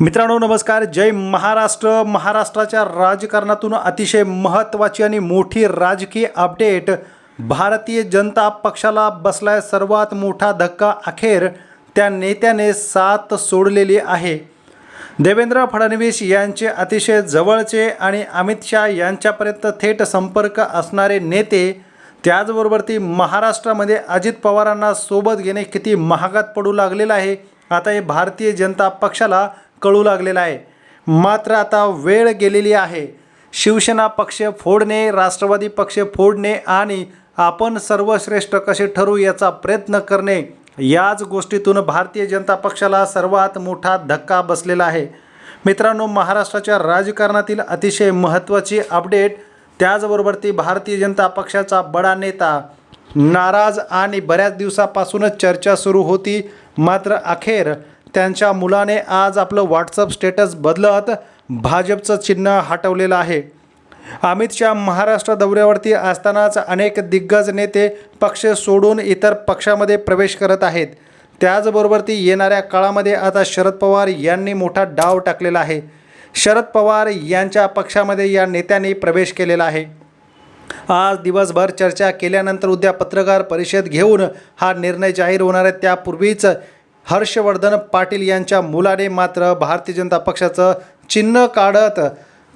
मित्रांनो नमस्कार. जय महाराष्ट्र. महाराष्ट्राच्या राजकारणातून अतिशय महत्त्वाची आणि मोठी राजकीय अपडेट. भारतीय जनता पक्षाला बसलाय सर्वात मोठा धक्का अखेर. त्या नेत्याने साथ सोडलेली आहे. देवेंद्र फडणवीस यांचे अतिशय जवळचे आणि अमित शहा यांच्यापर्यंत थेट संपर्क असणारे नेते त्याचबरोबर ती महाराष्ट्रामध्ये अजित पवारांना सोबत घेणे किती महागात पडू लागलेलं आहे. आता हे भारतीय जनता पक्षाला कळू लागलेला आहे मात्र आता वेळ गेलेली आहे. शिवसेना पक्ष फोडणे राष्ट्रवादी पक्ष फोडणे आणि आपण सर्वश्रेष्ठ कसे ठरू याचा प्रयत्न करणे याच गोष्टीतून भारतीय जनता पक्षाला सर्वात मोठा धक्का बसलेला आहे. मित्रांनो महाराष्ट्राच्या राजकारणातील अतिशय महत्त्वाची अपडेट त्याचबरोबर ती भारतीय जनता पक्षाचा बडा नेता. नाराज आणि बऱ्याच दिवसापासूनच चर्चा सुरू होती मात्र अखेर त्यांच्या मुलाने आज आपलं व्हॉट्सअप स्टेटस बदलत भाजपचं चिन्ह हटवलेलं आहे. अमित शहा महाराष्ट्र दौऱ्यावरती असतानाच अनेक दिग्गज नेते पक्ष सोडून इतर पक्षामध्ये प्रवेश करत आहेत. त्याचबरोबर ती येणाऱ्या काळामध्ये आता शरद पवार यांनी मोठा डाव टाकलेला आहे. शरद पवार यांच्या पक्षामध्ये या नेत्यांनी प्रवेश केलेला आहे. आज दिवसभर चर्चा केल्यानंतर उद्या पत्रकार परिषद घेऊन हा निर्णय जाहीर होणार आहे. त्यापूर्वीच हर्षवर्धन पाटील यांच्या मुलाने मात्र भारतीय जनता पक्षाचं चिन्ह काढत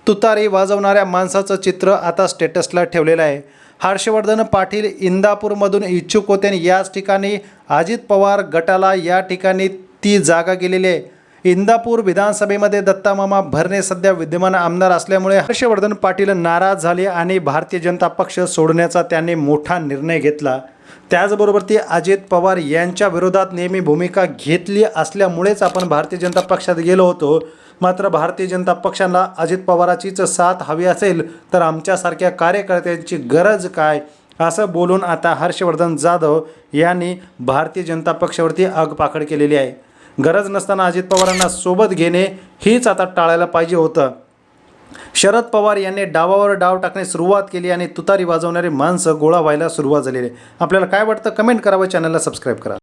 तुतारी वाजवणाऱ्या माणसाचं चित्र आता स्टेटसला ठेवलेलं आहे. हर्षवर्धन पाटील इंदापूरमधून इच्छुक होते आणि याच ठिकाणी अजित पवार गटाला या ठिकाणी ती जागा गेलेली आहे. इंदापूर विधानसभेमध्ये दत्तामामा भरणे सध्या विद्यमान आमदार असल्यामुळे हर्षवर्धन पाटील नाराज झाले आणि भारतीय जनता पक्ष सोडण्याचा त्यांनी मोठा निर्णय घेतला. त्याचबरोबर ती अजित पवार यांच्या विरोधात नेहमी भूमिका घेतली असल्यामुळेच आपण भारतीय जनता पक्षात गेलो होतो. मात्र भारतीय जनता पक्षाला अजित पवाराचीच साथ हवी असेल तर आमच्यासारख्या कार्यकर्त्यांची गरज काय? असं बोलून आता हर्षवर्धन जाधव यांनी भारतीय जनता पक्षावरती आगपाखड केलेली आहे. गरज नसताना अजित पवारांना सोबत घेणे हीच आता टाळायला पाहिजे होतं. शरद पवार यांनी डावावर डाव टाकण्यास सुरुवात केली आणि तुतारी वाजवणारी माणसं गोळा व्हायला सुरुवात झालेली आहे. आपल्याला काय वाटतं? कमेंट करावं चॅनलला सबस्क्राईब करा.